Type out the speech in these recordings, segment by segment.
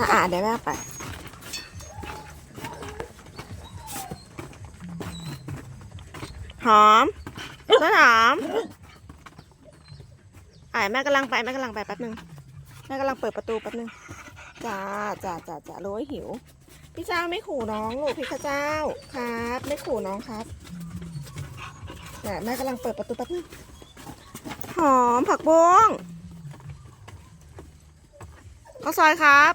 อะอะเดี๋ยวแม่ไปหอมต้นหอมอะแม่กำลังไปแม่กำลังไปแป๊บนึงแม่กำลังเปิดประตูแป๊บนึงจ้าจ้าจ้าจ้ารู้ว่าหิว พี่เจ้าไม่ขู่น้องลูกพี่ข้าเจ้าครับ ไม่ขู่น้องครับเนี่ยแม่กำลังเปิดประตูแป๊บนึงหอมผักบุ้งข้าวซอยครับ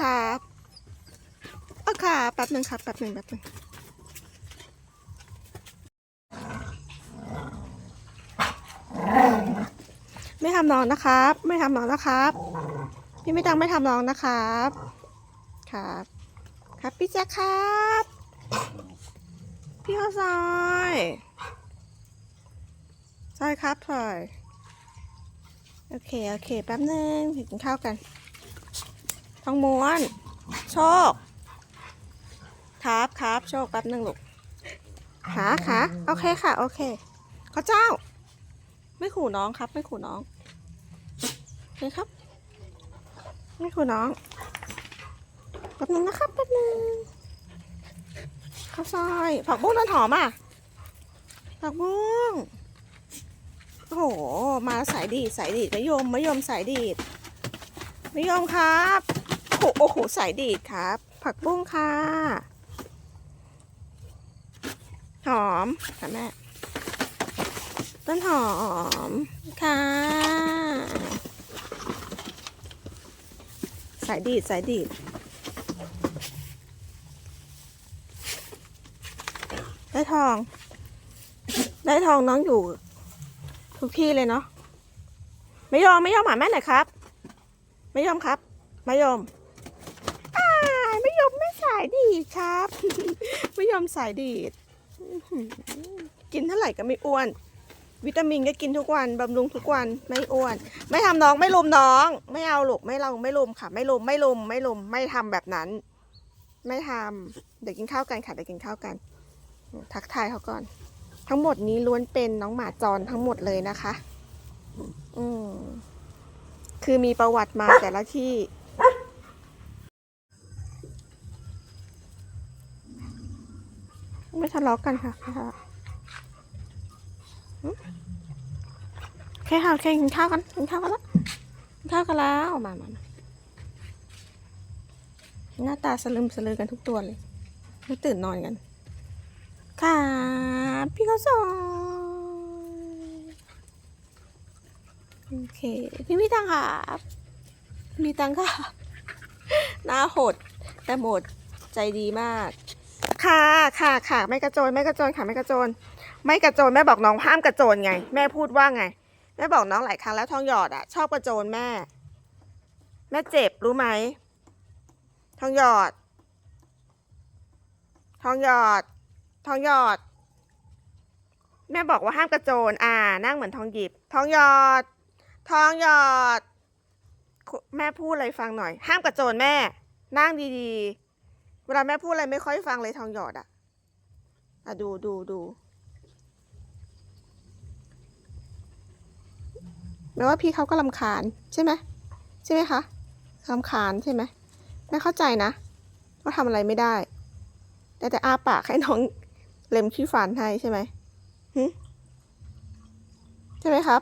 ครับเออค่ะแป๊บหนึ่งครับแป๊บหนึ่งแป๊บหนึ่งไม่ทำน้องนะครับ ไม่ทำน้องนะครับ พี่ไม่ตังไม่ทำน้องนะครับ ครับ ครับพี่แจ๊คครับ พี่ข้าวซอยซอยครับซอยโอเค โอเค แป๊บหนึ่งกินข้าวกัน ทองม้วน โชคครับครับโชคแป๊บหนึ่งลูกขาขาโอเคค่ะ โอเคข้าวเจ้า ไม่ขู่น้องครับ ไม่ขู่น้องโอเครับ ไม่ขู่น้องแป๊บหนึงนะครับแป๊บหนึงข้าวซอย ผักบุ้งต้นหอมอะผักบุ้งโอ้โห มาสายดีดสายดีดมะยมมะยมสายดีดมะยมครับ โอ้โหโอ้โหสายดีดครับ ผักบุ้งค่ะ หอมค่ะแม่ต้นหอมค่ะ สายดีดสายดีดได้ทอง ได้ทองน้องอยู่ทุกที่เลยเนาะไม่ยอมไม่ยอมหมาแม่หน่อยครับ ไม่ยอมครับ ไม่ยอม อ่าไม่ยอมไม่สายดีครับ ไม่ยอมสายดีดกินเท่าไหร่ก็ไม่อ้วน วิตามินก็กินทุกวันบำรุงทุกวันไม่อ้วน ไม่ทำน้องไม่ลุมน้อง ไม่เอาลูกไม่เราไม่ลุมค่ะ ไม่ลุมไม่ลุมไม่ลุมไม่ทำแบบนั้น ไม่ทำเดี๋ยวกินข้าวกันค่ะเดี๋ยวกินข้าวกัน ทักทายเขาก่อน ทั้งหมดนี้ล้วนเป็นน้องหมาจรทั้งหมดเลยนะคะ อืมคือมีประวัติมาแต่ละที่ ไม่ทะเลาะกันค่ะไม่ทะเลาะโอเคค่ะโอเคกินข้าวกันกินข้าวกันแล้วกินข้าวกันแล้วมามามาหน้าตาสลึมสลือกันทุกตัวเลยไม่ตื่นนอนกัน ค่ะ พี่เขาสอนโอเค พี่มีตังค์ค่ะมีตังค์ค่ะหน้าโหดแต่โหมดใจดีมาก ค่ะค่ะค่ะไม่กระโจนไม่กระโจนค่ะไม่กระโจนไม่กระโจนแม่บอกน้องห้ามกระโจนไง แม่พูดว่าไงแม่บอกน้องหลายครั้งแล้วทองหยอดอะ ชอบกระโจนแม่ แม่เจ็บรู้ไหมทองหยอด ทองหยอด ทองหยอด แม่บอกว่าห้ามกระโจน อ่า นั่งเหมือนทองหยิบ ทองหยอด ทองหยอด แม่พูดอะไรฟังหน่อย ห้ามกระโจนแม่ นั่งดีๆ เวลาแม่พูดอะไรไม่ค่อยฟังเลยทองหยอดอะอะดูดูดูแม้ว่าพี่เขาก็ลำคาญใช่ไหมใช่ไหมคะลำคาญใช่ไหมแม่เข้าใจนะว่าทำอะไรไม่ได้ แต่แต่อาปากให้น้องเล็มขี้ฟันให้ใช่ไหมหึใช่ไหมครับ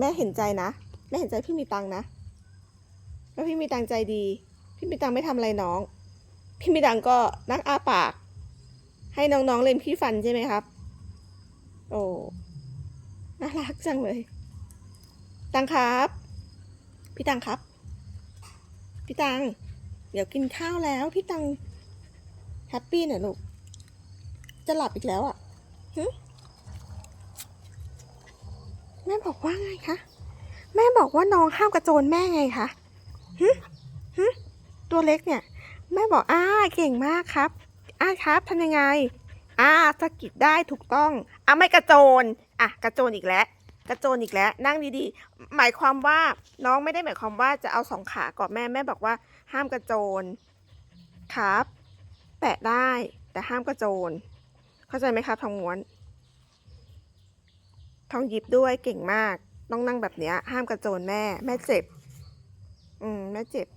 แม่เห็นใจนะแม่เห็นใจพี่มีตังนะแล้วพี่มีตังใจดี พี่มีตังไม่ทำอะไรน้อง พี่มีตังก็นั่งอาปาก ให้น้องๆเล็มขี้ฟันใช่ไหมครับ โอ้น่ารักจังเลย ตังครับ พี่ตังครับ พี่ตัง เดี๋ยวกินข้าวแล้วพี่ตังแฮปปี้หน่ยลูก จะหลับอีกแล้วอะแม่บอกว่าไงคะ แม่บอกว่าน้องห้ามกระโจนแม่ไงคะหึหึ ตัวเล็กเนี่ยแม่บอกอ้าเก่งมากครับอ้าครับทำยังไงอ่าสะกิดได้ถูกต้องอะไม่กระโจนอะกระโจนอีกแล้วกระโจนอีกแล้ว นั่งดีๆ หมายความว่าน้องไม่ได้หมายความว่าจะเอาสองขากอดแม่แม่บอกว่าห้ามกระโจนครับ แตะได้แต่ห้ามกระโจน เข้าใจไหมครับทองม้วน ทองหยิบด้วยเก่งมาก ต้องนั่งแบบเนี้ย ห้ามกระโจนแม่ แม่เจ็บ อืมแม่เจ็บ